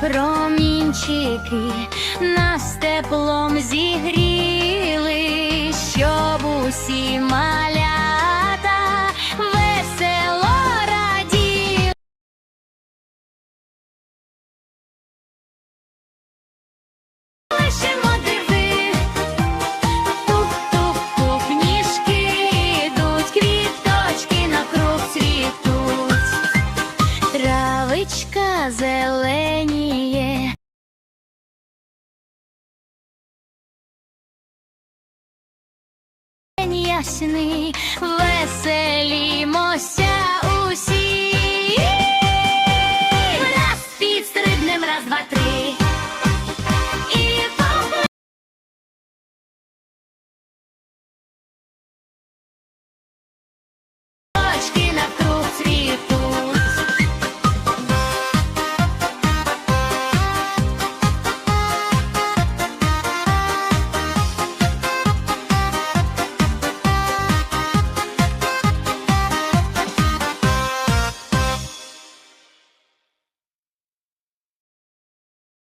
промінчики нас теплом зігріли, зеленіє. Ясний,